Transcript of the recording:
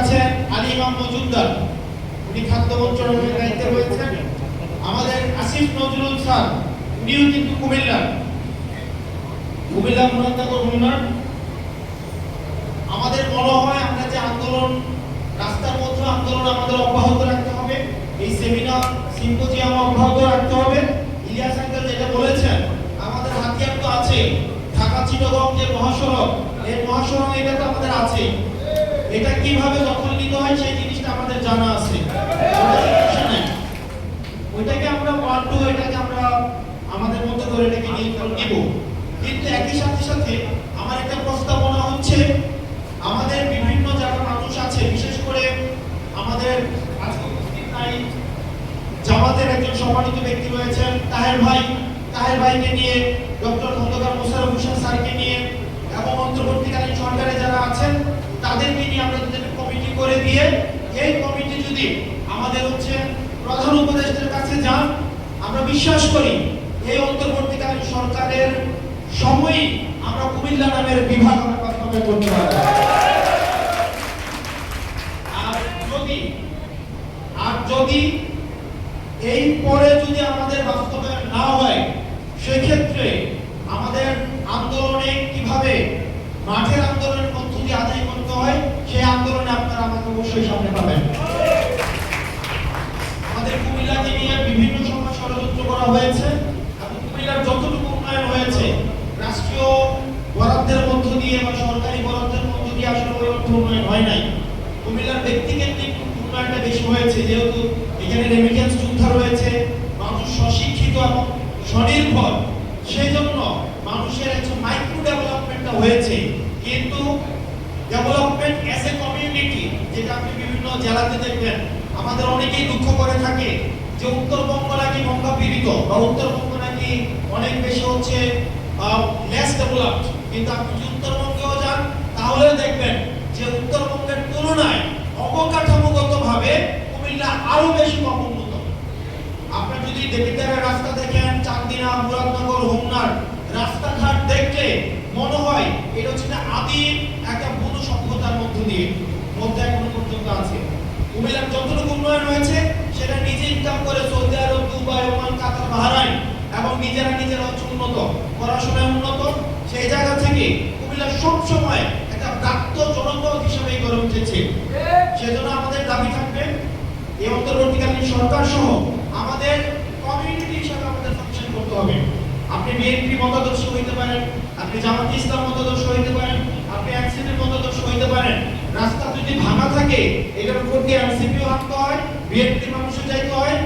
আছেন আলী ইমাম মজুমদার। উনি খাদ্য মন্ত্রণালয়ের দায়িত্বে রয়েছেন। আমাদের আসিফ নজরুল স্যার, উনিও কিন্তু কুমিল্লার কুমিল্লা মুরাদনগর হুন্নার আমাদের মনে হয় আমরা যে আন্দোলন, রাস্তার মধ্যে আন্দোলন আমাদের অব্যাহত রাখতে হবে। এই সেমিনার সিম্পোজিয়াম অব্যাহত রাখতে হবে। ইলিয়াস আঙ্কেল যেটা বলেছেন, আমাদের হাতিয়ার তো আছে ঢাকা চিটগং যে মহাসড়ক, এই মহাসড়ক এটা তো আমাদের আছে এটা কীভাবে দখল নিতে হয় সেই জিনিসটা আমাদের জানা আছে। ওইটাকে আমরা ওয়ান টু এটাকে আমরা আমাদের মধ্যে করে এটাকে নিয়ন্ত্রণ নিব। কিন্তু একই সাথে সাথে আমার একটা প্রস্তাবনা হচ্ছে, আমাদের বিভিন্ন যারা মানুষ আছে, বিশেষ করে আমাদের জামাতের একজন সম্মানিত ব্যক্তি রয়েছেন, তাহের ভাই। তাহের ভাইকে নিয়ে ডক্টর খন্দকার মোশারফ হোসেন স্যারকে নিয়ে এবং অন্তর্বর্তীকালীন সরকারে তাদেরকে নিয়ে আমরা যদি একটা কমিটি করে দিয়ে, এই কমিটি যদি আমাদের হচ্ছে প্রধান উপদেষ্টার কাছে যান, আমরা বিশ্বাস করি এই অন্তর্বর্তীকালীন সরকারের সময়ই আমরা কুমিল্লা নামের বিভাগ করতে পারব। আর যদি আর যদি এই পরে যদি আমাদের বাস্তবায়ন না হয়, সেক্ষেত্রে আমাদের আন্দোলনে কীভাবে মাঠের আন্দোলনের মধ্য দিয়ে আদায় করতে হয় সেই আন্দোলনে আপনারা আমাকে অবশ্যই সামনে পাবেন আমাদের কুমিল্লাকে নিয়ে বিভিন্ন সময় ষড়যন্ত্র করা হয়েছে। এবং কুমিল্লার যতটুকু উন্নয়ন হয়েছে, রাষ্ট্রীয় বরাদ্দের মধ্য দিয়ে বা সরকারি বরাদ্দের মধ্য দিয়ে আসলে ওই অর্থ উন্নয়ন হয় নাই। কুমিল্লার ব্যক্তিকেন্দ্রিক উন্নয়নটা বেশি হয়েছে, যেহেতু এখানে রেমিটেন্স যোদ্ধা রয়েছে, মানুষ স্বশিক্ষিত এবং স্বনির্ভর। সেই জন্য মানুষের একটা মাইক্রো ডেভেলপমেন্টটা হয়েছে। কিন্তু ডেভেলপমেন্ট অ্যাজ এ কমিউনিটি যেটা আপনি বিভিন্ন জেলাতে দেখবেন, আমাদের অনেকেই দুঃখ করে থাকে যে উত্তরবঙ্গ নাকি গঙ্গা পীড়িত বা উত্তরবঙ্গ নাকি অনেক বেশি হচ্ছে লেস ডেভেলপড কিন্তু আপনি যদি উত্তরবঙ্গেও যান দেখবেন যে উত্তরবঙ্গের তুলনায় অবকাঠামোগত ভাবে কুমিল্লা আরও বেশি উন্নত যদি রাস্তা দেখেন, চান্দিনা, মুরাদনগর, হোমনার রাস্তাঘাট দেখলে মনে হয় এটা হচ্ছে আদিম, একটা বুনো সভ্যতার মধ্য দিয়ে। মধ্যে এখনও পর্যন্ত আছে। কুমিল্লার যতটুকু উন্নয়ন হয়েছে, সেটা নিজে ইনকাম করে Saudi Arab, Dubai, Oman, Qatar, Bahrain এবং নিজেরা নিজেরা হচ্ছে উন্নত। পড়াশোনায় উন্নত। সেই জায়গা থেকে কুমিল্লা সবসময় একটা প্রাপ্ত জনপদ হিসেবে গড়ে উঠেছে। সেজন্য আমাদের দাবি থাকবে, এই অন্তর্বর্তীকালীন সরকার সহ আমাদের কমিউনিটি হিসাবে আমাদের ফাংশন করতে হবে। আপনি বিএনপি মতাদর্শ হইতে পারেন, আপনি জামাত ইসলাম মতাদর্শ হইতে পারেন, আপনি অ্যাক্সিডেন্ট মতাদর্শ হইতে পারেন। থাকে এটার উপর দিয়ে আর সিপিও হাঁটতে হয় বিএনপি মানুষও যাইতে হয়